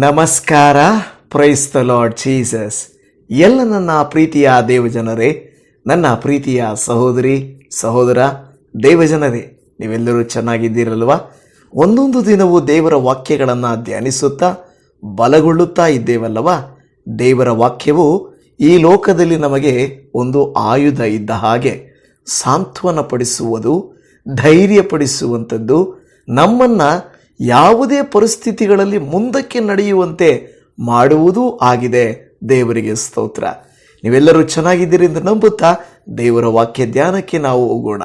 ನಮಸ್ಕಾರ. Praise the lord Jesus ಎಲ್ಲ ನನ್ನ ಪ್ರೀತಿಯ ದೇವಜನರೇ, ನನ್ನ ಪ್ರೀತಿಯ ಸಹೋದರಿ, ಸಹೋದರ, ದೇವಜನರೇ, ನೀವೆಲ್ಲರೂ ಚೆನ್ನಾಗಿದ್ದೀರಲ್ವ? ಒಂದೊಂದು ದಿನವೂ ದೇವರ ವಾಕ್ಯಗಳನ್ನು ಧ್ಯಾನಿಸುತ್ತಾ, ಬಲಗೊಳ್ಳುತ್ತಾ ಇದ್ದೇವಲ್ಲವ? ದೇವರ ವಾಕ್ಯವು ಈ ಲೋಕದಲ್ಲಿ ನಮಗೆ ಒಂದು ಆಯುಧ ಇದ್ದ ಹಾಗೆ ಸಾಂತ್ವನ ಪಡಿಸುವುದು ಧೈರ್ಯಪಡಿಸುವಂಥದ್ದು, ನಮ್ಮನ್ನು ಯಾವುದೇ ಪರಿಸ್ಥಿತಿಗಳಲ್ಲಿ ಮುಂದಕ್ಕೆ ನಡೆಯುವಂತೆ ಮಾಡುವುದೂ ಆಗಿದೆ. ದೇವರಿಗೆ ಸ್ತೋತ್ರ. ನೀವೆಲ್ಲರೂ ಚೆನ್ನಾಗಿದ್ದೀರಿ ಎಂದು ನಂಬುತ್ತಾ ದೇವರ ವಾಕ್ಯ ಧ್ಯಾನಕ್ಕೆ ನಾವು ಹೋಗೋಣ.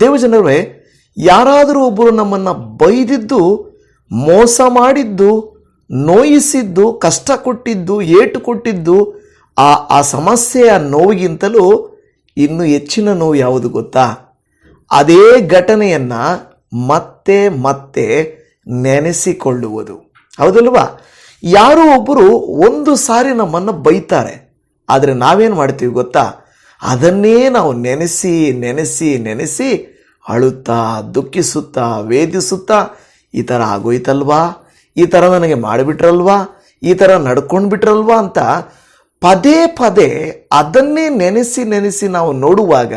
ದೇವಜನರೇ, ಯಾರಾದರೂ ಒಬ್ಬರು ನಮ್ಮನ್ನು ಬೈದಿದ್ದು, ಮೋಸ ಮಾಡಿದ್ದು, ನೋಯಿಸಿದ್ದು ಕಷ್ಟ ಕೊಟ್ಟಿದ್ದು ಏಟು ಕೊಟ್ಟಿದ್ದು ಆ ಆ ಸಮಸ್ಯೆಯ ನೋವಿಗಿಂತಲೂ ಇನ್ನು ಹೆಚ್ಚಿನ ನೋವು ಯಾವುದು ಗೊತ್ತಾ? ಅದೇ ಘಟನೆಯನ್ನು ಮತ್ತೆ ಮತ್ತೆ ನೆನೆಸಿಕೊಳ್ಳುವುದು. ಹೌದಲ್ವಾ? ಯಾರೋ ಒಬ್ಬರು ಒಂದು ಸಾರಿ ನಮ್ಮನ್ನು ಬೈತಾರೆ. ಆದರೆ ನಾವೇನು ಮಾಡ್ತೀವಿ ಗೊತ್ತಾ? ಅದನ್ನೇ ನಾವು ನೆನೆಸಿ ನೆನೆಸಿ ನೆನೆಸಿ ಅಳುತ್ತಾ, ದುಃಖಿಸುತ್ತಾ, ವೇದಿಸುತ್ತಾ ಈ ಥರ ಆಗೋಯ್ತಲ್ವಾ? ಈ ಥರ ನನಗೆ ಮಾಡಿಬಿಟ್ರಲ್ವಾ? ಈ ಥರ ನಡ್ಕೊಂಡು ಬಿಟ್ರಲ್ವಾ ಅಂತ ಪದೇ ಪದೇ ಅದನ್ನೇ ನೆನೆಸಿ ನೆನೆಸಿ ನಾವು ನೋಡುವಾಗ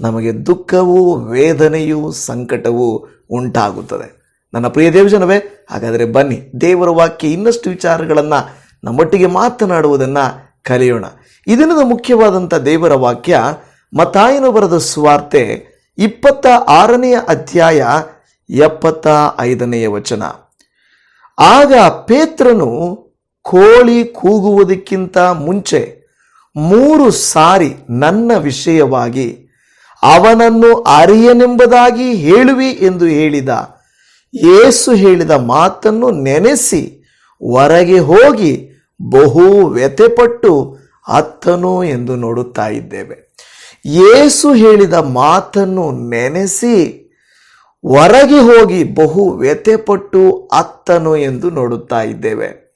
ನಮಗೆ ದುಃಖವು, ವೇದನೆಯು, ಸಂಕಟವು ಉಂಟಾಗುತ್ತದೆ. ನನ್ನ ಪ್ರಿಯ ದೇವಜನವೇ, ಹಾಗಾದರೆ ಬನ್ನಿ, ದೇವರ ವಾಕ್ಯ ಇನ್ನಷ್ಟು ವಿಚಾರಗಳನ್ನು ನಮ್ಮೊಟ್ಟಿಗೆ ಮಾತನಾಡುವುದನ್ನು ಕಲಿಯೋಣ. ಇದನ್ನದ ಮುಖ್ಯವಾದಂಥ ದೇವರ ವಾಕ್ಯ ಮತಾಯನ ಬರೆದ ಸುವಾರ್ತೆ ಇಪ್ಪತ್ತ ಆರನೆಯ ಅಧ್ಯಾಯ ಎಪ್ಪತ್ತ ಐದನೆಯ ವಚನ. ಆಗ ಪೇತ್ರನು ಕೋಳಿ ಕೂಗುವುದಕ್ಕಿಂತ ಮುಂಚೆ ಮೂರು ಸಾರಿ ನನ್ನ ವಿಷಯವಾಗಿ ಅವನನ್ನು ಅರಿಯನೆಂಬುದಾಗಿ ಹೇಳುವಿ ಎಂದು ಹೇಳಿದ. ಯೇಸು ಹೇಳಿದ ಮಾತನ್ನು ನೆನೆಸಿ ಹೊರಗೆ ಹೋಗಿ ಬಹು ವ್ಯಥೆಪಟ್ಟು ಅತ್ತನು ಎಂದು ನೋಡುತ್ತಾ ಇದ್ದೇವೆ. ಯೇಸು ಹೇಳಿದ ಮಾತನ್ನು ನೆನೆಸಿ ಹೊರಗೆ ಹೋಗಿ ಬಹು ವ್ಯಥೆಪಟ್ಟು ಅತ್ತನು ಎಂದು ನೋಡುತ್ತಾ ಇದ್ದೇವೆ.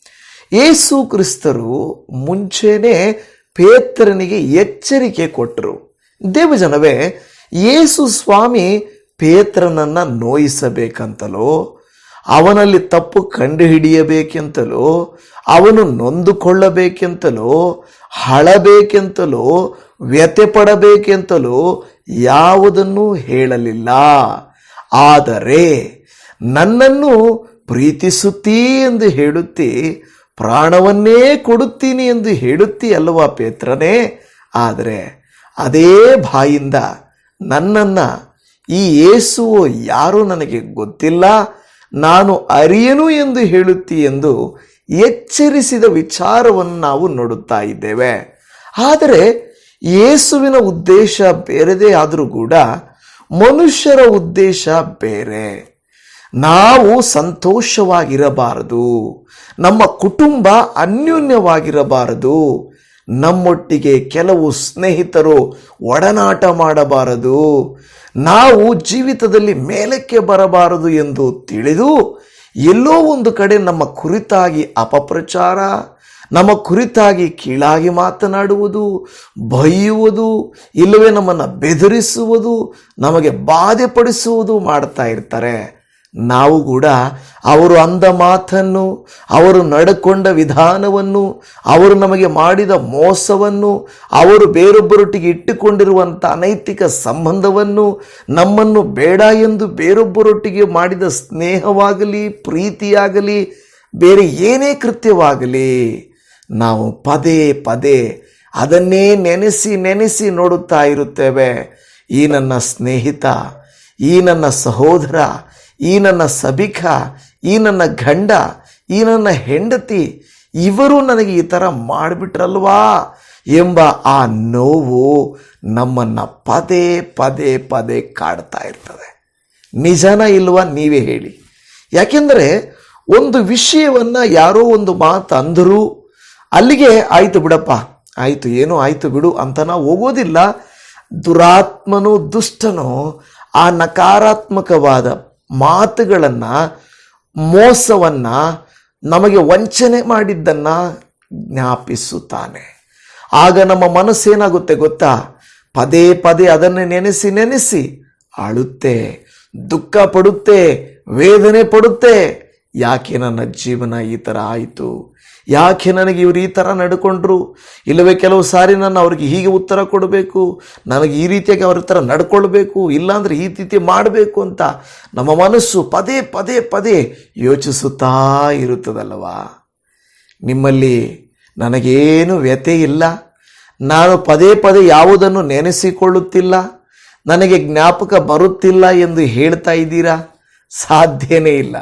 ಏಸು ಕ್ರಿಸ್ತರು ಮುಂಚೆನೆ ಪೇತ್ರನಿಗೆ ಎಚ್ಚರಿಕೆ ಕೊಟ್ಟರು. ದೇವಜನವೇ ಯೇಸು ಸ್ವಾಮಿ ಪೇತ್ರನನ್ನ ನೋಯಿಸಬೇಕಂತಲೋ, ಅವನಲ್ಲಿ ತಪ್ಪು ಕಂಡುಹಿಡಿಯಬೇಕೆಂತಲೋ, ಅವನು ನೊಂದುಕೊಳ್ಳಬೇಕೆಂತಲೋ, ಹಳಬೇಕೆಂತಲೋ ವ್ಯಥೆ ಪಡಬೇಕೆಂತಲೋ ಯಾವುದನ್ನೂ ಹೇಳಲಿಲ್ಲ. ಆದರೆ ನನ್ನನ್ನು ಪ್ರೀತಿಸುತ್ತೀ ಎಂದು ಹೇಳುತ್ತಿ, ಪ್ರಾಣವನ್ನೇ ಕೊಡುತ್ತೀನಿ ಎಂದು ಹೇಳುತ್ತಿ ಅಲ್ವಾ ಪೇತ್ರನೇ? ಆದರೆ ಅದೇ ಬಾಯಿಂದ ನನ್ನನ್ನು ಈ ಯೇಸುವು ಯಾರು ನನಗೆ ಗೊತ್ತಿಲ್ಲ? ನಾನು ಅರಿಯನು ಎಂದು ಹೇಳುತ್ತಿ ಎಂದು ಎಚ್ಚರಿಸಿದ ವಿಚಾರವನ್ನು ನಾವು ನೋಡುತ್ತಾ ಇದ್ದೇವೆ. ಆದರೆ ಯೇಸುವಿನ ಉದ್ದೇಶ ಬೇರೆದೇ ಆದರೂ ಕೂಡ ಮನುಷ್ಯರ ಉದ್ದೇಶ ಬೇರೆ. ನಾವು ಸಂತೋಷವಾಗಿರಬಾರದು. ನಮ್ಮ ಕುಟುಂಬ ಅನ್ಯೋನ್ಯವಾಗಿರಬಾರದು. ನಮ್ಮೊಟ್ಟಿಗೆ ಕೆಲವು ಸ್ನೇಹಿತರು ಒಡನಾಟ ಮಾಡಬಾರದು. ನಾವು ಜೀವಿತದಲ್ಲಿ ಮೇಲಕ್ಕೆ ಬರಬಾರದು ಎಂದು ತಿಳಿದು ಎಲ್ಲೋ ಒಂದು ಕಡೆ ನಮ್ಮ ಕುರಿತಾಗಿ ಅಪಪ್ರಚಾರ, ನಮ್ಮ ಕುರಿತಾಗಿ ಕೀಳಾಗಿ ಮಾತನಾಡುವುದು, ಬೈಯುವುದು, ಇಲ್ಲವೇ ನಮ್ಮನ್ನು ಬೆದರಿಸುವುದು, ನಮಗೆ ಬಾಧೆಪಡಿಸುವುದು ಮಾಡ್ತಾ ಇರ್ತಾರೆ. ನಾವು ಕೂಡ ಅವರು ಅಂದ ಮಾತನ್ನು, ಅವರು ನಡ್ಕೊಂಡ ವಿಧಾನವನ್ನು, ಅವರು ನಮಗೆ ಮಾಡಿದ ಮೋಸವನ್ನು, ಅವರು ಬೇರೊಬ್ಬರೊಟ್ಟಿಗೆ ಇಟ್ಟುಕೊಂಡಿರುವಂಥ ಅನೈತಿಕ ಸಂಬಂಧವನ್ನು, ನಮ್ಮನ್ನು ಬೇಡ ಎಂದು ಬೇರೊಬ್ಬರೊಟ್ಟಿಗೆ ಮಾಡಿದ ಸ್ನೇಹವಾಗಲಿ, ಪ್ರೀತಿಯಾಗಲಿ, ಬೇರೆ ಏನೇ ಕೃತ್ಯವಾಗಲಿ, ನಾವು ಪದೇ ಪದೇ ಅದನ್ನೇ ನೆನೆಸಿ ನೆನೆಸಿ ನೋಡುತ್ತಾ ಇರುತ್ತೇವೆ. ಈ ನನ್ನ ಸ್ನೇಹಿತ, ಈ ನನ್ನ ಸಹೋದರ ಈ ನನ್ನ ಸಭಿಕ, ಈ ನನ್ನ ಗಂಡ, ಈ ನನ್ನ ಹೆಂಡತಿ, ಇವರು ನನಗೆ ಈ ಥರ ಮಾಡಿಬಿಟ್ರಲ್ವಾ ಎಂಬ ಆ ನೋವು ನಮ್ಮನ್ನು ಪದೇ ಪದೇ ಪದೇ ಕಾಡ್ತಾ ಇರ್ತದೆ. ನಿಜನ ಇಲ್ವಾ ನೀವೇ ಹೇಳಿ. ಯಾಕೆಂದರೆ ಒಂದು ವಿಷಯವನ್ನು ಯಾರೋ ಒಂದು ಮಾತು ಅಂದರು, ಅಲ್ಲಿಗೆ ಆಯಿತು ಬಿಡಪ್ಪ, ಆಯಿತು, ಏನೋ ಆಯಿತು ಬಿಡು ಅಂತ ನಾವು ಹೋಗೋದಿಲ್ಲ. ದುರಾತ್ಮನೋ ದುಷ್ಟನೋ ಆ ನಕಾರಾತ್ಮಕವಾದ ಮಾತುಗಳನ್ನು, ಮೋಸವನ್ನು, ನಮಗೆ ವಂಚನೆ ಮಾಡಿದ್ದನ್ನು ಜ್ಞಾಪಿಸುತ್ತಾನೆ. ಆಗ ನಮ್ಮ ಮನಸ್ಸೇನಾಗುತ್ತೆ ಗೊತ್ತಾ? ಪದೇ ಪದೇ ಅದನ್ನು ನೆನೆಸಿ ನೆನೆಸಿ ಅಳುತ್ತೆ, ದುಃಖ ಪಡುತ್ತೆ, ವೇದನೆ ಪಡುತ್ತೆ. ಯಾಕೆ ನನ್ನ ಜೀವನ ಈ ಥರ ಆಯಿತು? ಯಾಕೆ ನನಗೆ ಇವರು ಈ ಥರ ನಡ್ಕೊಂಡ್ರು? ಇಲ್ಲವೇ ಕೆಲವು ಸಾರಿ ನಾನು ಅವ್ರಿಗೆ ಹೀಗೆ ಉತ್ತರ ಕೊಡಬೇಕು, ನನಗೆ ಈ ರೀತಿಯಾಗಿ ಅವ್ರ ಥರ ನಡ್ಕೊಳ್ಬೇಕು, ಇಲ್ಲಾಂದರೆ ಈ ರೀತಿ ಮಾಡಬೇಕು ಅಂತ ನಮ್ಮ ಮನಸ್ಸು ಪದೇ ಪದೇ ಪದೇ ಯೋಚಿಸುತ್ತಾ ಇರುತ್ತದಲ್ಲವಾ? ನಿಮ್ಮಲ್ಲಿ ನನಗೇನು ವ್ಯತೆ ಇಲ್ಲ. ನಾನು ಪದೇ ಪದೇ ಯಾವುದನ್ನು ನೆನೆಸಿಕೊಳ್ಳುತ್ತಿಲ್ಲ. ನನಗೆ ಜ್ಞಾಪಕ ಬರುತ್ತಿಲ್ಲ ಎಂದು ಹೇಳ್ತಾ ಇದ್ದೀರಾ? ಸಾಧ್ಯನೇ ಇಲ್ಲ.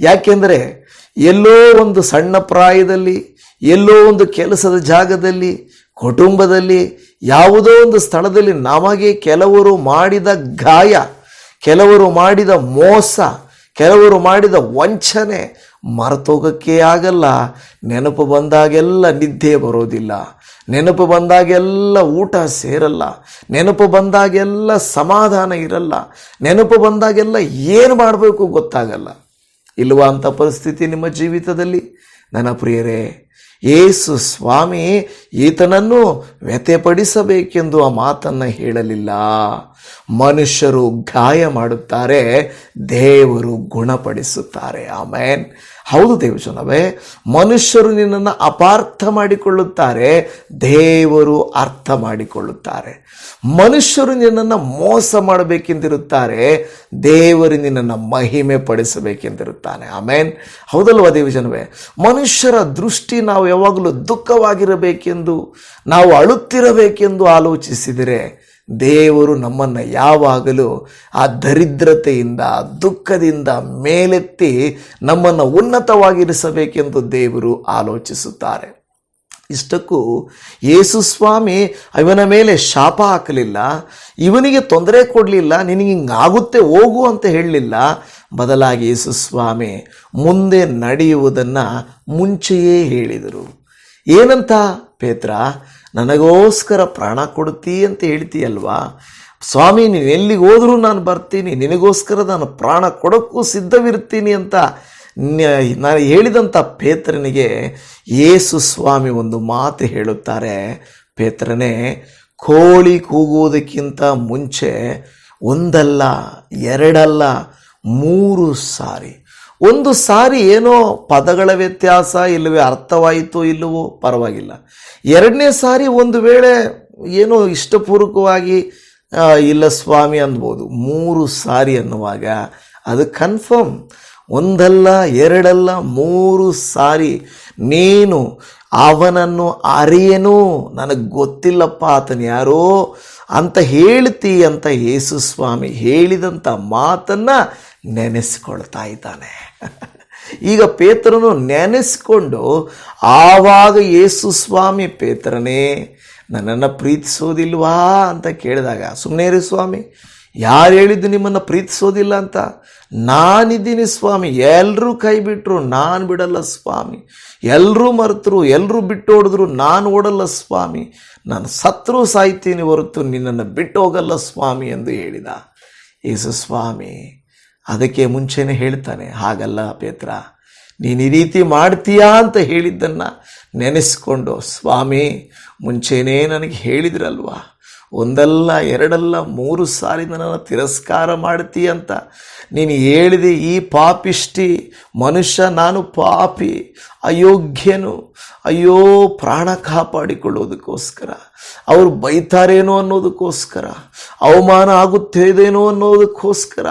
ಯಾಕೆಂದರೆ ಎಲ್ಲೋ ಒಂದು ಸಣ್ಣ ಪ್ರಾಯದಲ್ಲಿ, ಎಲ್ಲೋ ಒಂದು ಕೆಲಸದ ಜಾಗದಲ್ಲಿ, ಕುಟುಂಬದಲ್ಲಿ, ಯಾವುದೋ ಒಂದು ಸ್ಥಳದಲ್ಲಿ ನಮಗೆ ಕೆಲವರು ಮಾಡಿದ ಗಾಯ, ಕೆಲವರು ಮಾಡಿದ ಮೋಸ, ಕೆಲವರು ಮಾಡಿದ ವಂಚನೆ ಮರೆತೋಗಕ್ಕೆ ಆಗಲ್ಲ. ನೆನಪು ಬಂದಾಗೆಲ್ಲ ನಿದ್ದೆ ಬರೋದಿಲ್ಲ. ನೆನಪು ಬಂದಾಗೆಲ್ಲ ಊಟ ಸೇರಲ್ಲ. ನೆನಪು ಬಂದಾಗೆಲ್ಲ ಸಮಾಧಾನ ಇರಲ್ಲ. ನೆನಪು ಬಂದಾಗೆಲ್ಲ ಏನು ಮಾಡಬೇಕು ಗೊತ್ತಾಗಲ್ಲ. ಇಲ್ವಾ ಪರಿಸ್ಥಿತಿ ನಿಮ್ಮ ಜೀವಿತದಲ್ಲಿ. ನನ್ನ ಪ್ರಿಯರೇ, ಏಸು ಸ್ವಾಮಿ ಈತನನ್ನು ವ್ಯಥೆಪಡಿಸಬೇಕೆಂದು ಆ ಮಾತನ್ನು ಹೇಳಲಿಲ್ಲ. ಮನುಷ್ಯರು ಗಾಯ ಮಾಡುತ್ತಾರೆ, ದೇವರು ಗುಣಪಡಿಸುತ್ತಾರೆ. ಆಮೇನ್. ಹೌದು ದೇವಜನವೇ, ಮನುಷ್ಯರು ನಿನ್ನನ್ನು ಅಪಾರ್ಥ ಮಾಡಿಕೊಳ್ಳುತ್ತಾರೆ, ದೇವರು ಅರ್ಥ ಮಾಡಿಕೊಳ್ಳುತ್ತಾರೆ. ಮನುಷ್ಯರು ನಿನ್ನನ್ನು ಮೋಸ ಮಾಡಬೇಕೆಂದಿರುತ್ತಾರೆ, ದೇವರು ನಿನ್ನನ್ನು ಮಹಿಮೆ ಪಡಿಸಬೇಕೆಂದಿರುತ್ತಾನೆ. ಆಮೇನ್. ಹೌದಲ್ವಾ ದೇವಜನವೇ, ಮನುಷ್ಯರ ದೃಷ್ಟಿ ನಾವು ಯಾವಾಗಲೂ ದುಃಖವಾಗಿರಬೇಕೆಂದು, ನಾವು ಅಳುತ್ತಿರಬೇಕೆಂದು ಆಲೋಚಿಸಿದರೆ ದೇವರು ನಮ್ಮನ್ನು ಯಾವಾಗಲೂ ಆ ದರಿದ್ರತೆಯಿಂದ ದುಃಖದಿಂದ ಮೇಲೆತ್ತಿ ನಮ್ಮನ್ನು ಉನ್ನತವಾಗಿರಿಸಬೇಕೆಂದು ದೇವರು ಆಲೋಚಿಸುತ್ತಾರೆ. ಇಷ್ಟಕ್ಕೂ ಯೇಸು ಸ್ವಾಮಿ ಇವನ ಮೇಲೆ ಶಾಪ ಹಾಕಲಿಲ್ಲ, ಇವನಿಗೆ ತೊಂದರೆ ಕೊಡಲಿಲ್ಲ, ನಿನಗೆ ಹಿಂಗಾಗುತ್ತೆ, ಹೋಗು ಅಂತ ಹೇಳಲಿಲ್ಲ. ಬದಲಾಗಿ ಯೇಸು ಸ್ವಾಮಿ ಮುಂದೆ ನಡೆಯುವುದನ್ನು ಮುಂಚೆಯೇ ಹೇಳಿದರು. ಏನಂತ ಪೇತ್ರ? ನನಗೋಸ್ಕರ ಪ್ರಾಣ ಕೊಡ್ತೀ ಅಂತ ಹೇಳ್ತೀಯಲ್ವಾ? ಸ್ವಾಮಿ ನೀನು ಎಲ್ಲಿಗೆ ಹೋದರೂ ನಾನು ಬರ್ತೀನಿ. ನಿನಗೋಸ್ಕರ ನಾನು ಪ್ರಾಣ ಕೊಡೋಕ್ಕೂ ಸಿದ್ಧವಿರ್ತೀನಿ ಅಂತ ನಾನು ಹೇಳಿದಂಥ ಪೇತ್ರನಿಗೆ ಯೇಸು ಸ್ವಾಮಿ ಒಂದು ಮಾತು ಹೇಳುತ್ತಾರೆ. ಪೇತ್ರನೇ, ಕೋಳಿ ಕೂಗುವುದಕ್ಕಿಂತ ಮುಂಚೆ ಒಂದಲ್ಲ, ಎರಡಲ್ಲ, ಮೂರು ಸಾರಿ. ಒಂದು ಸಾರಿ ಏನೋ ಪದಗಳ ವ್ಯತ್ಯಾಸ, ಇಲ್ಲವೇ ಅರ್ಥವಾಯಿತೋ ಇಲ್ಲವೋ ಪರವಾಗಿಲ್ಲ. ಎರಡನೇ ಸಾರಿ ಒಂದು ವೇಳೆ ಏನೋ ಇಷ್ಟಪೂರ್ವಕವಾಗಿ ಇಲ್ಲ ಸ್ವಾಮಿ ಅನ್ಬೋದು. ಮೂರು ಸಾರಿ ಅನ್ನುವಾಗ ಅದು ಕನ್ಫರ್ಮ್. ಒಂದಲ್ಲ, ಎರಡಲ್ಲ, ಮೂರು ಸಾರಿ ನೀನು ಅವನನ್ನು ಅರಿಯನು? ನನಗೆ ಗೊತ್ತಿಲ್ಲಪ್ಪ, ಆತನು ಯಾರೋ? ಅಂತ ಹೇಳ್ತಿ ಅಂತ ಯೇಸು ಸ್ವಾಮಿ ಹೇಳಿದಂಥ ಮಾತನ್ನ ನೆನೆಸ್ಕೊಳ್ತಾ ಇದ್ದಾನೆ. ಈಗ ಪೇತ್ರನು ನೆನೆಸ್ಕೊಂಡು, ಆವಾಗ ಯೇಸು ಸ್ವಾಮಿ ಪೇತ್ರನೇ, ನನ್ನನ್ನು ಪ್ರೀತಿಸೋದಿಲ್ವಾ ಅಂತ ಕೇಳಿದಾಗ ಸುಮ್ಮನೆ ಇರಿ ಸ್ವಾಮಿ, ಯಾರು ಹೇಳಿದ್ದು ನಿಮ್ಮನ್ನು ಪ್ರೀತಿಸೋದಿಲ್ಲ ಅಂತ? ನಾನಿದ್ದೀನಿ ಸ್ವಾಮಿ ಎಲ್ಲರೂ ಕೈ ಬಿಟ್ಟರು ನಾನು ಬಿಡಲ್ಲ ಸ್ವಾಮಿ. ಎಲ್ಲರೂ ಮರೆತರು ಎಲ್ಲರೂ ಬಿಟ್ಟು ಹೊಡೆದ್ರು ನಾನು ಓಡಲ್ಲ ಸ್ವಾಮಿ. ನಾನು ಸತ್ರು ಸಾಯ್ತೀನಿ ಹೊರತು ನಿನ್ನನ್ನು ಬಿಟ್ಟು ಹೋಗಲ್ಲ ಸ್ವಾಮಿ ಎಂದು ಹೇಳಿದ. ಯೇಸು ಸ್ವಾಮಿ ಅದಕ್ಕೆ ಮುಂಚೆನೇ ಹೇಳ್ತಾನೆ ಹಾಗಲ್ಲ ಪೇತ್ರ ನೀನು ಈ ರೀತಿ ಮಾಡ್ತೀಯಾ? ಅಂತ ಹೇಳಿದ್ದನ್ನು ನೆನೆಸ್ಕೊಂಡು ಸ್ವಾಮಿ ಮುಂಚೆನೇ ನನಗೆ ಹೇಳಿದ್ರಲ್ವಾ? ಒಂದಲ್ಲ, ಎರಡಲ್ಲ, ಮೂರು ಸಾರಿ ನನ್ನನ್ನು ತಿರಸ್ಕಾರ ಮಾಡ್ತೀಯ ಅಂತ. ನೀನು ಹೇಳಿದೆ ಈ ಪಾಪಿಷ್ಟಿ ಮನುಷ್ಯ ನಾನು ಪಾಪಿ, ಅಯೋಗ್ಯನು. ಅಯ್ಯೋ, ಪ್ರಾಣ ಕಾಪಾಡಿಕೊಳ್ಳೋದಕ್ಕೋಸ್ಕರ. ಅವರು ಬೈತಾರೇನೋ ಅನ್ನೋದಕ್ಕೋಸ್ಕರ. ಅವಮಾನ ಆಗುತ್ತೇದೇನೋ ಅನ್ನೋದಕ್ಕೋಸ್ಕರ.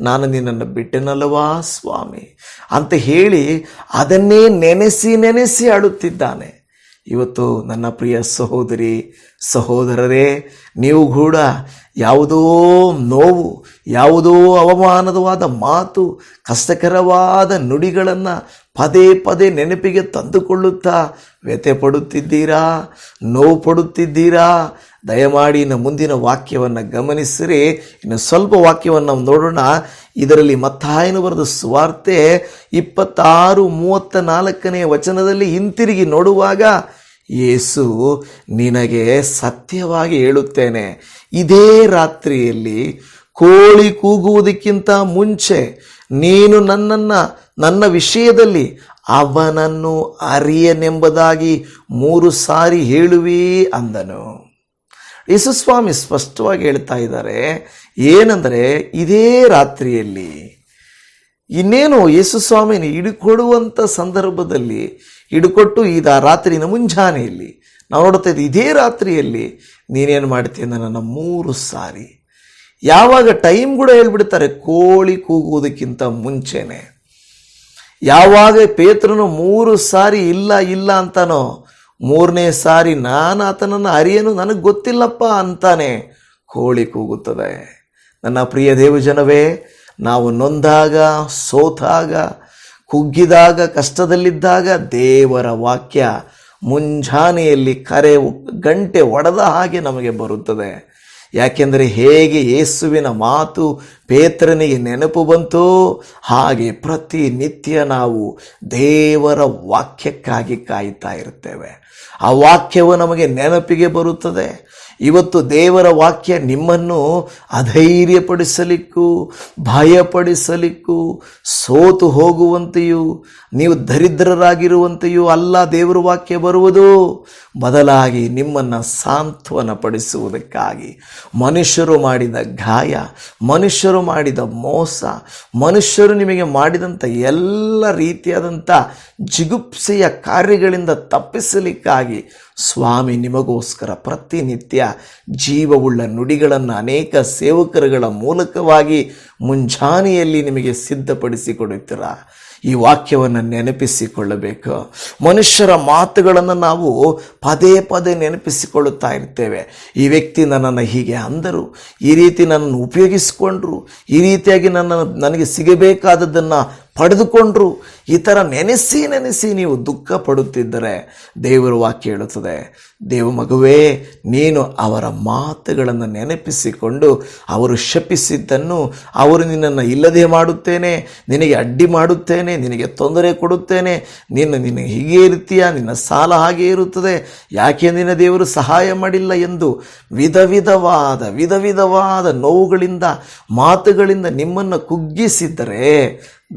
ನಾನು ನಿನ್ನನ್ನು ಬಿಟ್ಟೆನಲ್ಲವಾ ಸ್ವಾಮಿ? ಅಂತ ಹೇಳಿ ಅದನ್ನೇ ನೆನೆಸಿ ನೆನೆಸಿ ಆಡುತ್ತಿದ್ದಾನೆ. ಇವತ್ತು ನನ್ನ ಪ್ರಿಯ ಸಹೋದರಿ ಸಹೋದರರೇ ನೀವು ಕೂಡ ಯಾವುದೋ ನೋವು, ಯಾವುದೋ ಅವಮಾನದವಾದ ಮಾತು, ಕಷ್ಟಕರವಾದ ನುಡಿಗಳನ್ನು ಪದೇ ಪದೇ ನೆನಪಿಗೆ ತಂದುಕೊಳ್ಳುತ್ತಾ ವ್ಯಥೆ ಪಡುತ್ತಿದ್ದೀರಾ? ನೋವು ಪಡುತ್ತಿದ್ದೀರಾ? ದಯಮಾಡಿ ಇನ್ನು ಮುಂದಿನ ವಾಕ್ಯವನ್ನು ಗಮನಿಸಿರಿ. ಇನ್ನು ಸ್ವಲ್ಪ ವಾಕ್ಯವನ್ನು ನೋಡೋಣ. ಇದರಲ್ಲಿ ಮತ್ತಾಯನು ಬರೆದ ಸುವಾರ್ತೆ ಇಪ್ಪತ್ತಾರು ಮೂವತ್ತ ನಾಲ್ಕನೇ ವಚನದಲ್ಲಿ ಹಿಂತಿರುಗಿ ನೋಡುವಾಗ ಯೇಸು ನಿನಗೆ ಸತ್ಯವಾಗಿ ಹೇಳುತ್ತೇನೆ. ಇದೇ ರಾತ್ರಿಯಲ್ಲಿ ಕೋಳಿ ಕೂಗುವುದಕ್ಕಿಂತ ಮುಂಚೆ ನೀನು ನನ್ನನ್ನು, ನನ್ನ ವಿಷಯದಲ್ಲಿ ಅವನನ್ನು ಅರಿಯನೆಂಬುದಾಗಿ ಮೂರು ಸಾರಿ ಹೇಳುವಿ ಅಂದನು. ಯೇಸುಸ್ವಾಮಿ ಸ್ಪಷ್ಟವಾಗಿ ಹೇಳ್ತಾ ಇದ್ದಾರೆ, ಏನಂದರೆ ಇದೇ ರಾತ್ರಿಯಲ್ಲಿ ಇನ್ನೇನು ಯೇಸುಸ್ವಾಮಿನ ಹಿಡಿಕೊಡುವಂಥ ಸಂದರ್ಭದಲ್ಲಿ ಹಿಡ್ಕೊಟ್ಟು ಈ ರಾತ್ರಿನ ಮುಂಜಾನೆಯಲ್ಲಿ ನಾವು ನೋಡ್ತಾ ಇದ್ದೀವಿ ಇದೇ ರಾತ್ರಿಯಲ್ಲಿ ನೀನೇನು ಮಾಡ್ತೀಯ ನನ್ನ ಮೂರು ಸಾರಿ. ಯಾವಾಗ ಟೈಮ್ ಕೂಡ ಹೇಳ್ಬಿಡ್ತಾರೆ ಕೋಳಿ ಕೂಗುವುದಕ್ಕಿಂತ ಮುಂಚೆನೆ. ಯಾವಾಗ ಪೇತ್ರನು ಮೂರು ಸಾರಿ ಇಲ್ಲ ಇಲ್ಲ ಅಂತಾನೋ, ಮೂರನೇ ಸಾರಿ ನಾನು ಆತನನ್ನು ಅರಿಯನು ನನಗೆ ಗೊತ್ತಿಲ್ಲಪ್ಪ ಅಂತಾನೆ ಕೋಳಿ ಕೂಗುತ್ತದೆ. ನನ್ನ ಪ್ರಿಯ ದೇವಜನವೇ, ನಾವು ನೊಂದಾಗ, ಸೋತಾಗ ಕುಗ್ಗಿದಾಗ, ಕಷ್ಟದಲ್ಲಿದ್ದಾಗ ದೇವರ ವಾಕ್ಯ ಮುಂಜಾನೆಯಲ್ಲಿ ಕರೆ ಗಂಟೆ ಒಡೆದ ಹಾಗೆ ನಮಗೆ ಬರುತ್ತದೆ. ಯಾಕೆಂದರೆ ಹೇಗೆ ಯೇಸುವಿನ ಮಾತು ಪೇತ್ರನಿಗೆ ನೆನಪು ಬಂತು. ಹಾಗೆ ಪ್ರತಿನಿತ್ಯ ನಾವು ದೇವರ ವಾಕ್ಯಕ್ಕಾಗಿ ಕಾಯ್ತಾ ಇರ್ತೇವೆ. ಆ ವಾಕ್ಯವು ನಮಗೆ ನೆನಪಿಗೆ ಬರುತ್ತದೆ. ಇವತ್ತು ದೇವರ ವಾಕ್ಯ ನಿಮ್ಮನ್ನು ಅಧೈರ್ಯಪಡಿಸಲಿಕ್ಕೂ, ಭಯಪಡಿಸಲಿಕ್ಕೂ, ಸೋತು ಹೋಗುವಂತೆಯೂ, ನೀವು ದರಿದ್ರರಾಗಿರುವಂತೆಯೂ ಅಲ್ಲ ದೇವರ ವಾಕ್ಯ ಬರುವುದು. ಬದಲಾಗಿ ನಿಮ್ಮನ್ನು ಸಾಂತ್ವನ ಪಡಿಸುವುದಕ್ಕಾಗಿ ಮನುಷ್ಯರು ಮಾಡಿದ ಗಾಯ, ಮನುಷ್ಯರು ಮಾಡಿದ ಮೋಸ, ಮನುಷ್ಯರು ನಿಮಗೆ ಮಾಡಿದಂಥ ಎಲ್ಲ ರೀತಿಯಾದಂಥ ಜಿಗುಪ್ಸೆಯ ಕಾರ್ಯಗಳಿಂದ ತಪ್ಪಿಸಲಿಕ್ಕಾಗಿ ಸ್ವಾಮಿ ನಿಮಗೋಸ್ಕರ ಪ್ರತಿನಿತ್ಯ ಜೀವವುಳ್ಳ ನುಡಿಗಳನ್ನು ಅನೇಕ ಸೇವಕರುಗಳ ಮೂಲಕವಾಗಿ ಮುಂಜಾನೆಯಲ್ಲಿ ನಿಮಗೆ ಸಿದ್ಧಪಡಿಸಿಕೊಡುತ್ತೀರ? ಈ ವಾಕ್ಯವನ್ನು ನೆನಪಿಸಿಕೊಳ್ಳಬೇಕು. ಮನುಷ್ಯರ ಮಾತುಗಳನ್ನು ನಾವು ಪದೇ ಪದೇ ನೆನಪಿಸಿಕೊಳ್ಳುತ್ತಾ ಇರ್ತೇವೆ. ಈ ವ್ಯಕ್ತಿ ನನ್ನನ್ನು ಹೀಗೆ ಅಂದರು, ಈ ರೀತಿ ನನ್ನನ್ನು ಉಪಯೋಗಿಸಿಕೊಂಡ್ರು, ಈ ರೀತಿಯಾಗಿ ನನ್ನ, ನನಗೆ ಸಿಗಬೇಕಾದದ್ದನ್ನು ಪಡೆದುಕೊಂಡ್ರು. ಈ ಥರ ನೆನೆಸಿ ನೆನೆಸಿ ನೀವು ದುಃಖ ಪಡುತ್ತಿದ್ದರೆ ದೇವರ ವಾಕ್ಯ ಹೇಳುತ್ತದೆ. ದೇವ ಮಗುವೇ, ನೀನು ಅವರ ಮಾತುಗಳನ್ನು ನೆನಪಿಸಿಕೊಂಡು ಅವರು ಶಪಿಸಿದ್ದನ್ನು ಅವರು ನಿನ್ನನ್ನು ಇಲ್ಲದೆ ಮಾಡುತ್ತೇನೆ, ನಿನಗೆ ಅಡ್ಡಿ ಮಾಡುತ್ತೇನೆ, ನಿನಗೆ ತೊಂದರೆ ಕೊಡುತ್ತೇನೆ, ನಿನ್ನ ನಿನಗೆ ಹೀಗೆ ಇರ್ತೀಯ ನಿನ್ನ ಸಾಲ ಹಾಗೆ ಇರುತ್ತದೆ. ಯಾಕೆ ನಿನ್ನ ದೇವರು ಸಹಾಯ ಮಾಡಿಲ್ಲ ಎಂದು? ವಿಧ ವಿಧವಾದ ವಿಧ ವಿಧವಾದ ನೋವುಗಳಿಂದ, ಮಾತುಗಳಿಂದ ನಿಮ್ಮನ್ನು ಕುಗ್ಗಿಸಿದ್ದರೆ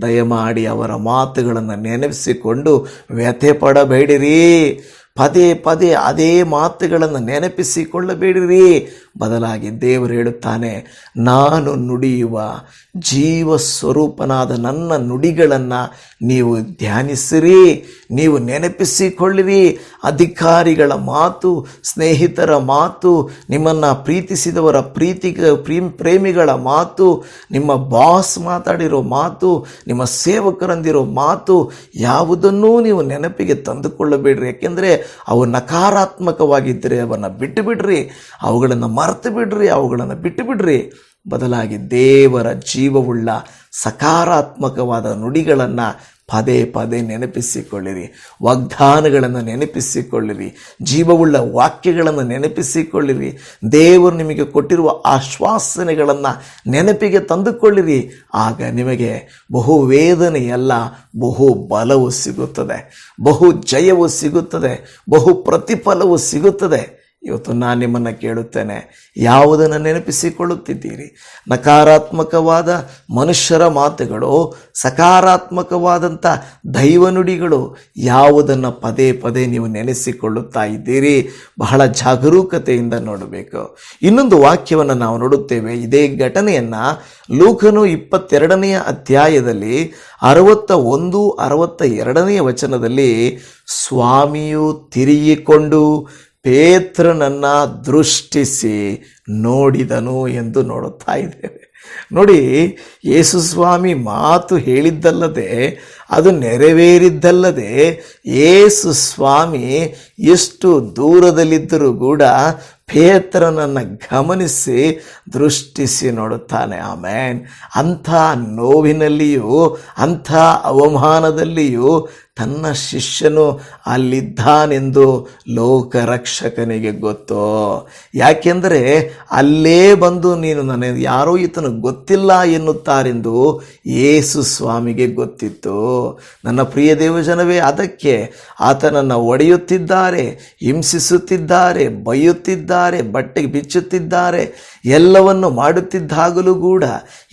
ದಯಮಾಡಿ ಅವರ ಮಾತುಗಳನ್ನು ನೆನಪಿಸಿಕೊಂಡು ವ್ಯಥೆ ಪಡಬೇಡಿರಿ ಪದೇ ಪದೇ ಅದೇ ಮಾತುಗಳನ್ನು ನೆನಪಿಸಿಕೊಳ್ಳಬೇಡಿರಿ. ಬದಲಾಗಿ ದೇವರು ಹೇಳುತ್ತಾನೆ, ನಾನು ನುಡಿಯುವ ಜೀವ ಸ್ವರೂಪನಾದ ನನ್ನ ನುಡಿಗಳನ್ನು ನೀವು ಧ್ಯಾನಿಸಿರಿ, ನೀವು ನೆನಪಿಸಿಕೊಳ್ಳಿರಿ. ಅಧಿಕಾರಿಗಳ ಮಾತು, ಸ್ನೇಹಿತರ ಮಾತು, ನಿಮ್ಮನ್ನು ಪ್ರೀತಿಸಿದವರ ಪ್ರೀತಿ ಪ್ರೇಮಿಗಳ ಮಾತು, ನಿಮ್ಮ ಬಾಸ್ ಮಾತಾಡಿರೋ ಮಾತು, ನಿಮ್ಮ ಸೇವಕರಂದಿರೋ ಮಾತು, ಯಾವುದನ್ನೂ ನೀವು ನೆನಪಿಗೆ ತಂದುಕೊಳ್ಳಬೇಡ್ರಿ. ಯಾಕೆಂದರೆ ಅವು ನಕಾರಾತ್ಮಕವಾಗಿದ್ದರೆ ಅವನ್ನು ಬಿಟ್ಟು ಬಿಡ್ರಿ. ಅವುಗಳನ್ನು ಮರೆತು ಬಿಡ್ರಿ ಅವುಗಳನ್ನು, ಬಿಟ್ಟು ಬಿಡ್ರಿ. ಬದಲಾಗಿ ದೇವರ ಜೀವವುಳ್ಳ ಸಕಾರಾತ್ಮಕವಾದ ನುಡಿಗಳನ್ನು ಪದೇ ಪದೇ ನೆನಪಿಸಿಕೊಳ್ಳಿರಿ. ವಾಗ್ದಾನಗಳನ್ನು ನೆನಪಿಸಿಕೊಳ್ಳಿರಿ. ಜೀವವುಳ್ಳ ವಾಕ್ಯಗಳನ್ನು ನೆನಪಿಸಿಕೊಳ್ಳಿರಿ. ದೇವರು ನಿಮಗೆ ಕೊಟ್ಟಿರುವ ಆಶ್ವಾಸನೆಗಳನ್ನು ನೆನಪಿಗೆ ತಂದುಕೊಳ್ಳಿರಿ. ಆಗ ನಿಮಗೆ ಬಹು ವೇದನೆಯಲ್ಲ, ಬಹು ಬಲವು ಸಿಗುತ್ತದೆ. ಬಹು ಜಯವು ಸಿಗುತ್ತದೆ. ಬಹು ಪ್ರತಿಫಲವು ಸಿಗುತ್ತದೆ. ಇವತ್ತು ನಾನು ನಿಮ್ಮನ್ನು ಕೇಳುತ್ತೇನೆ. ಯಾವುದನ್ನು ನೆನಪಿಸಿಕೊಳ್ಳುತ್ತಿದ್ದೀರಿ? ನಕಾರಾತ್ಮಕವಾದ ಮನುಷ್ಯರ ಮಾತುಗಳು ಸಕಾರಾತ್ಮಕವಾದಂಥ ದೈವ ನುಡಿಗಳು ಯಾವುದನ್ನು ಪದೇ ಪದೇ ನೀವು ನೆನೆಸಿಕೊಳ್ಳುತ್ತಾ ಇದ್ದೀರಿ? ಬಹಳ ಜಾಗರೂಕತೆಯಿಂದ ನೋಡಬೇಕು. ಇನ್ನೊಂದು ವಾಕ್ಯವನ್ನು ನಾವು ನೋಡುತ್ತೇವೆ. ಇದೇ ಘಟನೆಯನ್ನು ಲೂಕನು ಇಪ್ಪತ್ತೆರಡನೆಯ ಅಧ್ಯಾಯದಲ್ಲಿ ಅರವತ್ತ ಒಂದು ಅರವತ್ತ ಎರಡನೆಯ ವಚನದಲ್ಲಿ ಸ್ವಾಮಿಯು ತಿರುಗಿಕೊಂಡು ಪೇತ್ರನನ್ನು ದೃಷ್ಟಿಸಿ ನೋಡಿದನು ಎಂದು ನೋಡುತ್ತಾ ಇದ್ದೇವೆ. ನೋಡಿ ಯೇಸುಸ್ವಾಮಿ ಮಾತು ಹೇಳಿದ್ದಲ್ಲದೆ, ಅದು ನೆರವೇರಿದ್ದಲ್ಲದೆ, ಯೇಸು ಸ್ವಾಮಿ ಎಷ್ಟು ದೂರದಲ್ಲಿದ್ದರೂ ಕೂಡ ಪೇತ್ರನನ್ನು ಗಮನಿಸಿ ದೃಷ್ಟಿಸಿ ನೋಡುತ್ತಾನೆ. ಆಮೇನ್. ಅಂಥ ನೋವಿನಲ್ಲಿಯೂ, ಅಂಥ ಅವಮಾನದಲ್ಲಿಯೂ ತನ್ನ ಶಿಷ್ಯನು ಅಲ್ಲಿದ್ದಾನೆಂದು ಲೋಕರಕ್ಷಕನಿಗೆ ಗೊತ್ತು? ಯಾಕೆಂದರೆ ಅಲ್ಲೇ ಬಂದು ನೀನು ನನ್ನ ಯಾರೋ ಈತನು ಗೊತ್ತಿಲ್ಲ ಎನ್ನುತ್ತಾರೆಂದು ಯೇಸು ಸ್ವಾಮಿಗೆ ಗೊತ್ತಿತ್ತು. ನನ್ನ ಪ್ರಿಯ ದೇವಜನವೇ, ಅದಕ್ಕೆ ಆತನನ್ನು ಒಡೆಯುತ್ತಿದ್ದಾರೆ, ಹಿಂಸಿಸುತ್ತಿದ್ದಾರೆ, ಬೈಯುತ್ತಿದ್ದಾರೆ, ಬಟ್ಟೆಗೆ ಬಿಚ್ಚುತ್ತಿದ್ದಾರೆ, ಎಲ್ಲವನ್ನು ಮಾಡುತ್ತಿದ್ದಾಗಲೂ ಕೂಡ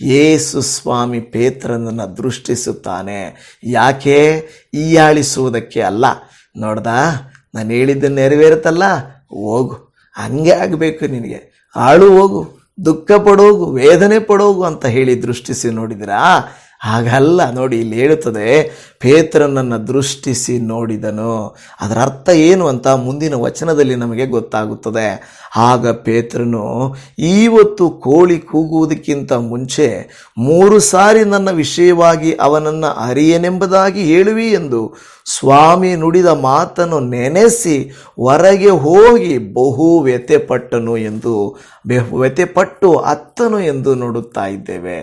ಯೇಸು ಸ್ವಾಮಿ ಪೇತ್ರನನ್ನು ದೃಷ್ಟಿಸುತ್ತಾನೆ. ಯಾಕೆ? ಈಯಾಳಿಸುವುದಕ್ಕೆ ಅಲ್ಲ. ನೋಡ್ದ, ನಾನು ಹೇಳಿದ್ದು ನೆರವೇರುತ್ತಲ್ಲ? ಹೋಗು. ಹಂಗೆ ಆಗಬೇಕು ನಿನಗೆ. ಆಳು ಹೋಗು, ದುಃಖ ಪಡೋಗು, ವೇದನೆ ಪಡೋಗು ಅಂತ ಹೇಳಿ ದೃಷ್ಟಿಸಿ ನೋಡಿದಿರಾ? ಹಾಗಲ್ಲ. ನೋಡಿ, ಇಲ್ಲಿ ಹೇಳುತ್ತದೆ ಪೇತ್ರನನ್ನು ದೃಷ್ಟಿಸಿ ನೋಡಿದನು. ಅದರ ಅರ್ಥ ಏನು ಅಂತ ಮುಂದಿನ ವಚನದಲ್ಲಿ ನಮಗೆ ಗೊತ್ತಾಗುತ್ತದೆ. ಆಗ ಪೇತ್ರನು ಇವತ್ತು ಕೋಳಿ ಕೂಗುವುದಕ್ಕಿಂತ ಮುಂಚೆ ಮೂರು ಸಾರಿ ನನ್ನ ವಿಷಯವಾಗಿ ಅವನನ್ನು ಅರಿಯನೆಂಬುದಾಗಿ ಹೇಳುವಿ ಎಂದು ಸ್ವಾಮಿ ನುಡಿದ ಮಾತನ್ನು ನೆನೆಸಿ ಹೊರಗೆ ಹೋಗಿ ಬಹು ವ್ಯಥೆಪಟ್ಟನು ಎಂದು ವ್ಯಥೆಪಟ್ಟು ಅತ್ತನು ಎಂದು ನೋಡುತ್ತಾ ಇದ್ದೇವೆ.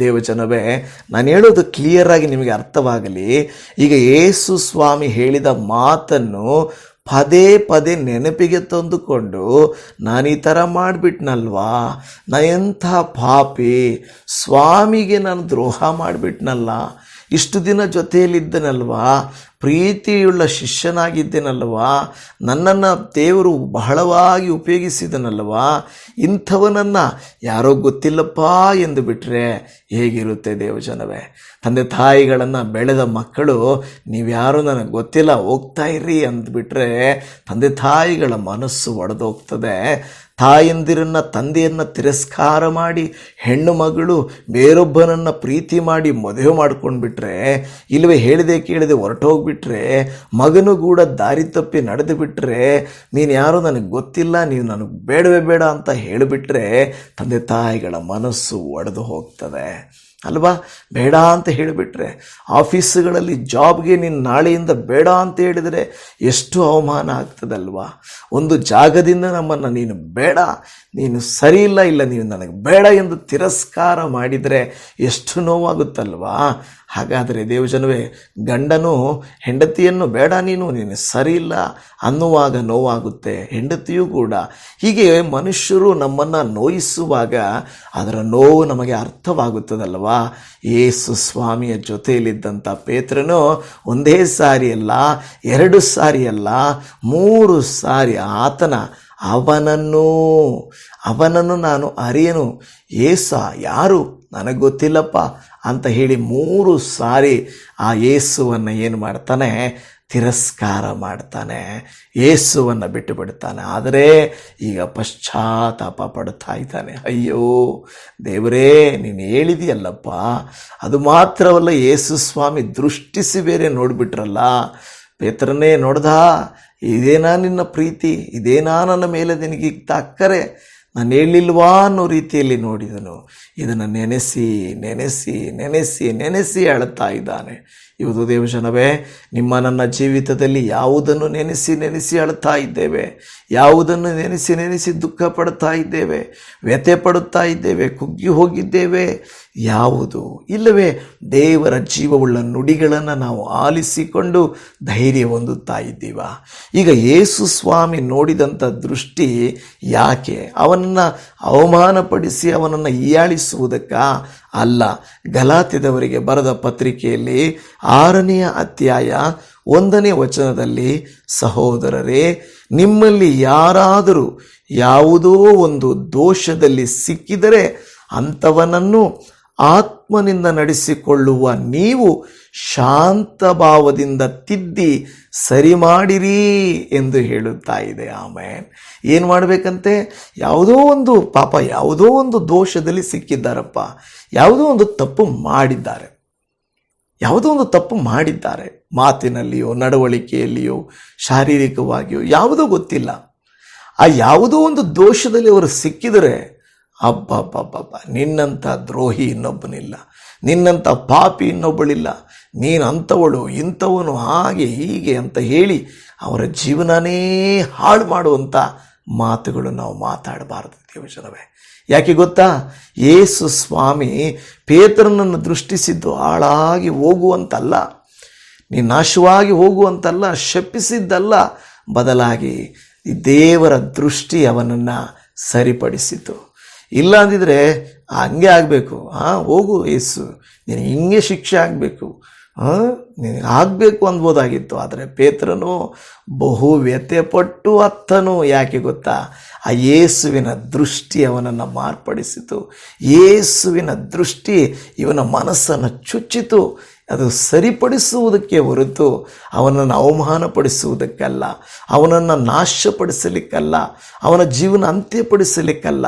ದೇವಜನವೇ, ನಾನು ಹೇಳೋದು ಕ್ಲಿಯರ್ ಆಗಿ ನಿಮಗೆ ಅರ್ಥವಾಗಲಿ. ಈಗ ಯೇಸು ಸ್ವಾಮಿ ಹೇಳಿದ ಮಾತನ್ನು ಪದೇ ಪದೇ ನೆನಪಿಗೆ ತಂದುಕೊಂಡು, ನಾನು ಈ ಥರ ಮಾಡಿಬಿಟ್ನಲ್ವಾ? ನಾ ಎಂಥ ಪಾಪಿ? ಸ್ವಾಮಿಗೆ ನಾನು ದ್ರೋಹ ಮಾಡಿಬಿಟ್ನಲ್ಲ? ಇಷ್ಟು ದಿನ ಜೊತೆಯಲ್ಲಿದ್ದನಲ್ವಾ? ಪ್ರೀತಿಯುಳ್ಳ ಶಿಷ್ಯನಾಗಿದ್ದೇನಲ್ವಾ? ನನ್ನನ್ನು ದೇವರು ಬಹಳವಾಗಿ ಉಪಯೋಗಿಸಿದನಲ್ವಾ? ಇಂಥವನನ್ನು ಯಾರೋ ಗೊತ್ತಿಲ್ಲಪ್ಪ ಎಂದು ಬಿಟ್ಟರೆ ಹೇಗಿರುತ್ತೆ ದೇವಜನವೇ ತಂದೆ ತಾಯಿಗಳನ್ನು ಬೆಳೆದ ಮಕ್ಕಳು, ನೀವ್ಯಾರು ನನಗೆ ಗೊತ್ತಿಲ್ಲ, ಹೋಗ್ತಾ ಇರ್ರಿ ಅಂದ್ಬಿಟ್ರೆ ತಂದೆ ತಾಯಿಗಳ ಮನಸ್ಸು ಒಡೆದೋಗ್ತದೆ. ತಾಯಂದಿರನ್ನ ತಂದೆಯನ್ನು ತಿರಸ್ಕಾರ ಮಾಡಿ ಹೆಣ್ಣು ಮಗಳು ಬೇರೊಬ್ಬನನ್ನು ಪ್ರೀತಿ ಮಾಡಿ ಮದುವೆ ಮಾಡ್ಕೊಂಡ್ಬಿಟ್ರೆ ಇಲ್ಲವೇ ಹೇಳಿದೆ ಕೇಳಿದೆ ಹೊರಟೋಗ್ಬಿಟ್ರೆ, ಮಗನು ಕೂಡ ದಾರಿ ತಪ್ಪಿ ನಡೆದು ಬಿಟ್ಟರೆ ನೀನು ಯಾರು ನನಗೆ ಗೊತ್ತಿಲ್ಲ ನೀವು ನನಗೆ ಬೇಡವೇ ಬೇಡ ಅಂತ ಹೇಳಿಬಿಟ್ರೆ ತಂದೆ ತಾಯಿಗಳ ಮನಸ್ಸು ಒಡೆದು ಹೋಗ್ತದೆ. ಅಲ್ವಾ? ಬೇಡ ಅಂತ ಹೇಳಿಬಿಟ್ರೆ, ಆಫೀಸುಗಳಲ್ಲಿ ಜಾಬ್ಗೆ ನಿನ್ನ ನಾಳೆಯಿಂದ ಬೇಡ ಅಂತ ಹೇಳಿದರೆ ಎಷ್ಟು ಅವಮಾನ ಆಗ್ತದಲ್ವಾ? ಒಂದು ಜಾಗದಿಂದ ನಮ್ಮನ್ನು ನೀನು ಬೇಡ, ನೀನು ಸರಿ ಇಲ್ಲ ಇಲ್ಲ ನೀವು ನನಗೆ ಬೇಡ ಎಂದು ತಿರಸ್ಕಾರ ಮಾಡಿದರೆ ಎಷ್ಟು ನೋವಾಗುತ್ತಲ್ವಾ? ಹಾಗಾದರೆ ದೇವಜನವೇ ಗಂಡನು ಹೆಂಡತಿಯನ್ನು ಬೇಡ ನೀನು ನೀನು ಸರಿಯಿಲ್ಲ ಅನ್ನುವಾಗ ನೋವಾಗುತ್ತೆ, ಹೆಂಡತಿಯೂ ಕೂಡ. ಹೀಗೆ ಮನುಷ್ಯರು ನಮ್ಮನ್ನು ನೋಯಿಸುವಾಗ ಅದರ ನೋವು ನಮಗೆ ಅರ್ಥವಾಗುತ್ತದಲ್ವಾ ಯೇಸು ಸ್ವಾಮಿಯ ಜೊತೆಯಲ್ಲಿದ್ದಂಥ ಪೇತ್ರನು ಒಂದೇ ಸಾರಿ ಅಲ್ಲ, ಎರಡು ಸಾರಿ ಅಲ್ಲ, ಮೂರು ಸಾರಿ ಆತನ ಅವನನ್ನು ಅವನನ್ನು ನಾನು ಅರಿಯನು. ಏಸ, ಯಾರು? ನನಗೆ ಗೊತ್ತಿಲ್ಲಪ್ಪ. ಅಂತ ಹೇಳಿ ಮೂರು ಸಾರಿ ಆ ಯೇಸುವನ್ನು ಏನು ಮಾಡ್ತಾನೆ? ತಿರಸ್ಕಾರ ಮಾಡ್ತಾನೆ. ಏಸುವನ್ನು ಬಿಟ್ಟು ಬಿಡ್ತಾನೆ. ಆದರೆ ಈಗ ಪಶ್ಚಾತ್ತಾಪ ಪಡ್ತಾ ಇದ್ದಾನೆ. ಅಯ್ಯೋ, ದೇವರೇ, ನೀನು ಹೇಳಿದೆಯಲ್ಲಪ್ಪ, ಅದು ಮಾತ್ರವಲ್ಲ ಯೇಸು ಸ್ವಾಮಿ ದೃಷ್ಟಿಸಿ ಬೇರೆ ನೋಡಿಬಿಟ್ರಲ್ಲ. ಪೇತ್ರನೇ, ನೋಡ್ದ, ಇದೇನಾ ನಿನ್ನ ಪ್ರೀತಿ? ಇದೇನಾ ನನ್ನ ಮೇಲೆ ನಿನಗೆ ಅಕ್ಕರೆ? ನಾನು ಹೇಳಿಲ್ವಾ ಅನ್ನೋ ರೀತಿಯಲ್ಲಿ ನೋಡಿದನು. ಇದನ್ನು ನೆನೆಸಿ ನೆನೆಸಿ ನೆನೆಸಿ ನೆನೆಸಿ ಅಳುತ್ತಾ ಇದ್ದಾನೆ. ಇವತ್ತು ದೇವಜನವೇ, ನಿಮ್ಮ ನನ್ನ ಜೀವಿತದಲ್ಲಿ ಯಾವುದನ್ನು ನೆನೆಸಿ ನೆನೆಸಿ ಅಳುತ್ತಾ ಇದ್ದೇವೆ? ಯಾವುದನ್ನು ನೆನೆಸಿ ನೆನೆಸಿ ದುಃಖ ಪಡ್ತಾ ಇದ್ದೇವೆ, ವ್ಯಥೆ ಪಡುತ್ತಾ ಇದ್ದೇವೆ, ಕುಗ್ಗಿ ಹೋಗಿದ್ದೇವೆ, ಯಾವುದು ಇಲ್ಲವೇ ದೇವರ ಜೀವವುಳ್ಳ ನುಡಿಗಳನ್ನು ನಾವು ಆಲಿಸಿಕೊಂಡು ಧೈರ್ಯ ಹೊಂದುತ್ತಾ ಇದ್ದೀವ. ಈಗ ಯೇಸು ಸ್ವಾಮಿ ನೋಡಿದಂಥ ದೃಷ್ಟಿ ಯಾಕೆ? ಅವನನ್ನು ಅವಮಾನಪಡಿಸಿ ಅವನನ್ನು ಹೀಯಾಳಿಸುವುದಕ್ಕ ಅಲ್ಲ. ಗಲಾತಿದವರಿಗೆ ಬರೆದ ಪತ್ರಿಕೆಯಲ್ಲಿ ಆರನೆಯ ಅಧ್ಯಾಯ ಒಂದನೇ ವಚನದಲ್ಲಿ, ಸಹೋದರರೇ, ನಿಮ್ಮಲ್ಲಿ ಯಾರಾದರೂ ಯಾವುದೋ ಒಂದು ದೋಷದಲ್ಲಿ ಸಿಕ್ಕಿದರೆ ಅಂಥವನನ್ನು ಆತ್ಮನಿಂದ ನಡೆಸಿಕೊಳ್ಳುವ ನೀವು ಶಾಂತ ಭಾವದಿಂದ ತಿದ್ದಿ ಸರಿ ಮಾಡಿರಿ ಎಂದು ಹೇಳುತ್ತಾ ಇದೆ. ಆಮೇನ್. ಏನು ಮಾಡಬೇಕಂತೆ? ಯಾವುದೋ ಒಂದು ಪಾಪ, ಯಾವುದೋ ಒಂದು ದೋಷದಲ್ಲಿ ಸಿಕ್ಕಿದ್ದಾರಪ್ಪ. ಯಾವುದೋ ಒಂದು ತಪ್ಪು ಮಾಡಿದ್ದಾರೆ. ಯಾವುದೋ ಒಂದು ತಪ್ಪು ಮಾಡಿದ್ದಾರೆ. ಮಾತಿನಲ್ಲಿಯೋ, ನಡವಳಿಕೆಯಲ್ಲಿಯೋ, ಶಾರೀರಿಕವಾಗಿಯೋ ಯಾವುದೋ ಗೊತ್ತಿಲ್ಲ. ಆ ಯಾವುದೋ ಒಂದು ದೋಷದಲ್ಲಿ ಅವರು ಸಿಕ್ಕಿದರೆ, ಅಬ್ಬಬ್ಬಬ್ಬಬ್ಬ, ನಿನ್ನಂಥ ದ್ರೋಹಿ ಇನ್ನೊಬ್ಬನಿಲ್ಲ. ನಿನ್ನಂಥ ಪಾಪಿ ಇನ್ನೊಬ್ಬಳಿಲ್ಲ. ನೀನು ಅಂಥವಳು, ಇಂಥವನು ಹಾಗೆ ಹೀಗೆ ಅಂತ ಹೇಳಿ ಅವರ ಜೀವನನೇ ಹಾಳು ಮಾಡುವಂಥ ಮಾತುಗಳು ನಾವು ಮಾತಾಡಬಾರದು ದೇವಜನವೇ ಯಾಕೆ ಗೊತ್ತಾ? ಯೇಸು ಸ್ವಾಮಿ ಪೇತ್ರನನ್ನು ದೃಷ್ಟಿಸಿದ್ದು ಹಾಳಾಗಿ ಹೋಗುವಂತಲ್ಲ. ನೀನು ನಾಶವಾಗಿ ಹೋಗುವಂತಲ್ಲ, ಶಪಿಸಿದ್ದಲ್ಲ, ಬದಲಾಗಿ ದೇವರ ದೃಷ್ಟಿ ಅವನನ್ನು ಸರಿಪಡಿಸಿತು. ಇಲ್ಲ ಅಂದಿದ್ರೆ ಹಂಗೆ ಆಗಬೇಕು. ಹಾಂ ಹೋಗು ಯೇಸು ನೀನು ಹಿಂಗೆ ಶಿಕ್ಷೆ ಆಗಬೇಕು. ಹಾಂ ನಿನಗೆ ಆಗಬೇಕು ಅನ್ಬೋದಾಗಿತ್ತು ಆದರೆ ಪೇತ್ರನು ಬಹು ವ್ಯಥೆಪಟ್ಟು ಅತ್ತನು. ಯಾಕೆ ಗೊತ್ತಾ? ಆ ಯೇಸುವಿನ ದೃಷ್ಟಿ ಅವನನ್ನು ಮಾರ್ಪಡಿಸಿತು. ಯೇಸುವಿನ ದೃಷ್ಟಿ ಇವನ ಮನಸ್ಸನ್ನು ಚುಚ್ಚಿತು. ಅದು ಸರಿಪಡಿಸುವುದಕ್ಕೆ ಹೊರತು ಅವನನ್ನು ಅವಮಾನಪಡಿಸುವುದಕ್ಕಲ್ಲ, ಅವನನ್ನು ನಾಶಪಡಿಸಲಿಕ್ಕಲ್ಲ, ಅವನ ಜೀವನ ಅಂತ್ಯಪಡಿಸಲಿಕ್ಕಲ್ಲ.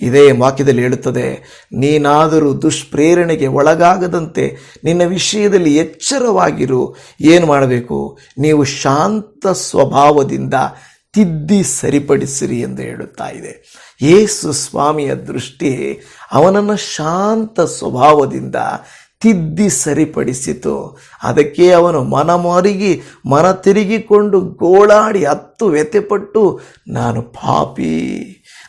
ಇದೇ ವಾಕ್ಯದಲ್ಲಿ ಹೇಳುತ್ತದೆ, ನೀನಾದರೂ ದುಷ್ಪ್ರೇರಣೆಗೆ ಒಳಗಾಗದಂತೆ ನಿನ್ನ ವಿಷಯದಲ್ಲಿ ಎಚ್ಚರವಾಗಿರು. ಏನು ಮಾಡಬೇಕು? ನೀವು ಶಾಂತ ಸ್ವಭಾವದಿಂದ ತಿದ್ದಿ ಸರಿಪಡಿಸಿರಿ ಎಂದು ಹೇಳುತ್ತಾ ಇದೆ. ಯೇಸು ಸ್ವಾಮಿಯ ದೃಷ್ಟಿ ಅವನನ್ನು ಶಾಂತ ಸ್ವಭಾವದಿಂದ ತಿದ್ದಿ ಸರಿಪಡಿಸಿತು. ಅದಕ್ಕೆ ಅವನು ಮನ ಮರುಗಿ ಮನ ತಿರುಗಿಕೊಂಡು ಗೋಳಾಡಿ ಹತ್ತು ವ್ಯಥೆಪಟ್ಟು, ನಾನು ಪಾಪಿ,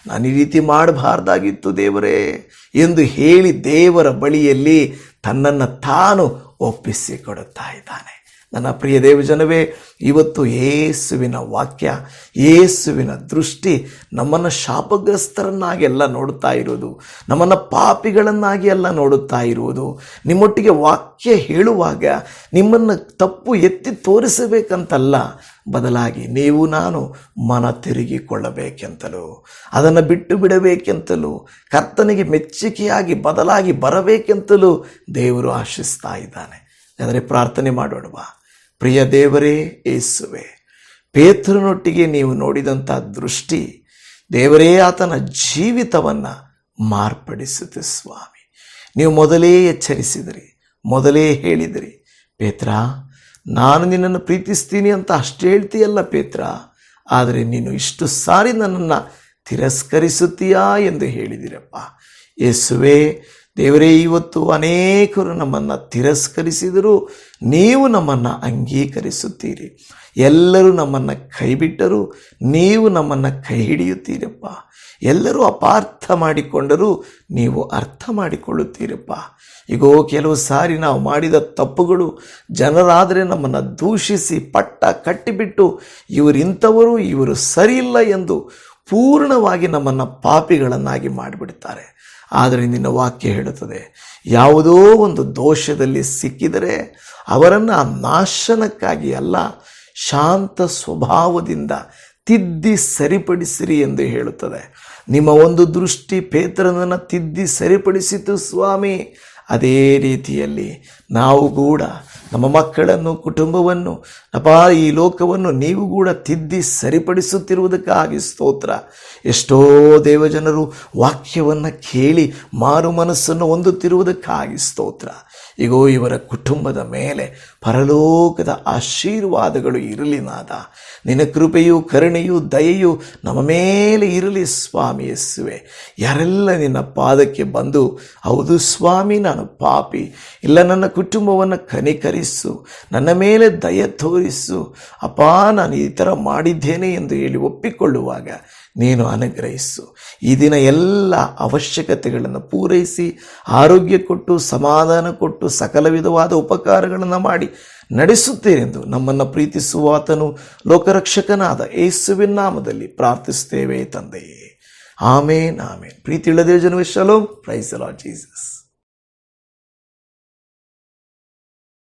ನಾನು ಈ ರೀತಿ ಮಾಡಬಾರ್ದಾಗಿತ್ತು ದೇವರೇ ಎಂದು ಹೇಳಿ ದೇವರ ಬಳಿಯಲ್ಲಿ ತನ್ನನ್ನು ತಾನು ಒಪ್ಪಿಸಿಕೊಡುತ್ತಾ ಇದ್ದಾನೆ. ನನ್ನ ಪ್ರಿಯ ದೇವಜನವೇ, ಇವತ್ತು ಏಸುವಿನ ವಾಕ್ಯ ಏಸುವಿನ ದೃಷ್ಟಿ ನಮ್ಮನ್ನು ಶಾಪಗ್ರಸ್ತರನ್ನಾಗಿ ಎಲ್ಲ ನೋಡುತ್ತಾ ಇರುವುದು, ನಮ್ಮನ್ನು ಪಾಪಿಗಳನ್ನಾಗಿ ಎಲ್ಲ ನೋಡುತ್ತಾ ಇರುವುದು. ನಿಮ್ಮೊಟ್ಟಿಗೆ ವಾಕ್ಯ ಹೇಳುವಾಗ ನಿಮ್ಮನ್ನು ತಪ್ಪು ಎತ್ತಿ ತೋರಿಸಬೇಕಂತಲ್ಲ, ಬದಲಾಗಿ ನೀವು ನಾನು ಮನ ತಿರುಗಿಕೊಳ್ಳಬೇಕೆಂತಲೂ, ಅದನ್ನು ಬಿಟ್ಟು ಬಿಡಬೇಕೆಂತಲೂ, ಕರ್ತನಿಗೆ ಮೆಚ್ಚುಗೆಯಾಗಿ ಬದಲಾಗಿ ಬರಬೇಕೆಂತಲೂ ದೇವರು ಆಶಿಸ್ತಾ ಇದ್ದಾನೆ. ಆದರೆ ಪ್ರಾರ್ಥನೆ ಮಾಡೋಣವಾ. ಪ್ರಿಯ ದೇವರೇ ಏಸುವೆ, ಪೇತ್ರನೊಟ್ಟಿಗೆ ನೀವು ನೋಡಿದಂಥ ದೃಷ್ಟಿ ದೇವರೇ, ಆತನ ಜೀವಿತವನ್ನು ಮಾರ್ಪಡಿಸುತ್ತೆ ಸ್ವಾಮಿ. ನೀವು ಮೊದಲೇ ಎಚ್ಚರಿಸಿದಿರಿ, ಮೊದಲೇ ಹೇಳಿದಿರಿ, ಪೇತ್ರ, ನಾನು ನಿನ್ನನ್ನು ಪ್ರೀತಿಸ್ತೀನಿ ಅಂತ ಅಷ್ಟು ಹೇಳ್ತೀಯಲ್ಲ ಪೇತ್ರ, ಆದರೆ ನೀನು ಇಷ್ಟು ಸಾರಿ ನನ್ನನ್ನು ತಿರಸ್ಕರಿಸುತ್ತೀಯಾ ಎಂದು ಹೇಳಿದಿರಪ್ಪ. ಯೇಸುವೆ ದೇವರೇ, ಇವತ್ತು ಅನೇಕರು ನಮ್ಮನ್ನು ತಿರಸ್ಕರಿಸಿದರೂ ನೀವು ನಮ್ಮನ್ನು ಅಂಗೀಕರಿಸುತ್ತೀರಿ. ಎಲ್ಲರೂ ನಮ್ಮನ್ನು ಕೈಬಿಟ್ಟರೂ, ನೀವು ನಮ್ಮನ್ನು ಕೈ ಹಿಡಿಯುತ್ತೀರಪ್ಪ. ಎಲ್ಲರೂ ಅಪಾರ್ಥ ಮಾಡಿಕೊಂಡರೂ ನೀವು ಅರ್ಥ ಮಾಡಿಕೊಳ್ಳುತ್ತೀರಪ್ಪ. ಈಗೋ ಕೆಲವು ಸಾರಿ ನಾವು ಮಾಡಿದ ತಪ್ಪುಗಳು ಜನರಾದರೆ ನಮ್ಮನ್ನು ದೂಷಿಸಿ, ಪಟ್ಟ ಕಟ್ಟಿಬಿಟ್ಟು, ಇವರಿಂಥವರು ಇವರು ಸರಿಯಿಲ್ಲ ಎಂದು ಪೂರ್ಣವಾಗಿ ನಮ್ಮನ್ನು ಪಾಪಿಗಳನ್ನಾಗಿ ಮಾಡಿಬಿಡ್ತಾರೆ. ಆದರೆ ನಿನ್ನ ವಾಕ್ಯ ಹೇಳುತ್ತದೆ. ಯಾವುದೋ ಒಂದು ದೋಷದಲ್ಲಿ ಸಿಕ್ಕಿದರೆ ಅವರನ್ನು ನಾಶನಕ್ಕಾಗಿ ಅಲ್ಲ, ಶಾಂತ ಸ್ವಭಾವದಿಂದ ತಿದ್ದಿ ಸರಿಪಡಿಸಿರಿ ಎಂದು ಹೇಳುತ್ತದೆ. ನಿಮ್ಮ ಒಂದು ದೃಷ್ಟಿ ಪೇತ್ರನನ್ನು ತಿದ್ದಿ ಸರಿಪಡಿಸಿತು ಸ್ವಾಮಿ. ಅದೇ ರೀತಿಯಲ್ಲಿ ನಾವು ಕೂಡ ನಮ್ಮ ಮಕ್ಕಳನ್ನು, ಕುಟುಂಬವನ್ನು, ಅಪ ಈ ಲೋಕವನ್ನು ನೀವು ಕೂಡ ತಿದ್ದಿ ಸರಿಪಡಿಸುತ್ತಿರುವುದಕ್ಕಾಗಿ ಸ್ತೋತ್ರ. ಎಷ್ಟೋ ದೇವಜನರು ವಾಕ್ಯವನ್ನು ಕೇಳಿ ಮಾರು ಮನಸ್ಸನ್ನು ಹೊಂದುತ್ತಿರುವುದಕ್ಕಾಗಿ ಸ್ತೋತ್ರ. ಈಗೋ ಇವರ ಕುಟುಂಬದ ಮೇಲೆ ಪರಲೋಕದ ಆಶೀರ್ವಾದಗಳು ಇರಲಿ ನಾದ. ನಿನ್ನ ಕೃಪೆಯು ಕರುಣೆಯು ದಯೆಯು ನಮ್ಮ ಮೇಲೆ ಇರಲಿ ಸ್ವಾಮಿ ಯೇಸುವೆ. ಯಾರೆಲ್ಲ ನಿನ್ನ ಪಾದಕ್ಕೆ ಬಂದು, ಹೌದು ಸ್ವಾಮಿ, ನಾನು ಪಾಪಿ. ಇಲ್ಲ, ನನ್ನ ಕುಟುಂಬವನ್ನು ಕನಿಕರಿಸು. ನನ್ನ ಮೇಲೆ ದಯ ತೋರಿಸು. ಅಪ್ಪ, ನಾನು ಈ ಥರ ಮಾಡಿದ್ದೇನೆ ಎಂದು ಹೇಳಿ ಒಪ್ಪಿಕೊಳ್ಳುವಾಗ ನೀನು ಅನುಗ್ರಹಿಸು. ಈ ದಿನ ಎಲ್ಲ ಅವಶ್ಯಕತೆಗಳನ್ನು ಪೂರೈಸಿ, ಆರೋಗ್ಯ ಕೊಟ್ಟು, ಸಮಾಧಾನ ಕೊಟ್ಟು, ಸಕಲ ವಿಧವಾದ ಉಪಕಾರಗಳನ್ನು ಮಾಡಿ ನಡೆಸುತ್ತೇನೆಂದು ನಮ್ಮನ್ನು ಪ್ರೀತಿಸುವ ಆತನು ಲೋಕರಕ್ಷಕನಾದ ಯೇಸುವಿನ ನಾಮದಲ್ಲಿ ಪ್ರಾರ್ಥಿಸುತ್ತೇವೆ ತಂದೆಯೇ. ಆಮೇನ್ ಆಮೇನ್. ಪ್ರೀತಿ ಇಲ್ಲದೆ ಜನ ಶಲೋಮ್ ಪ್ರೈಸ್ ಲಾರ್ಡ್ ಜೀಸಸ್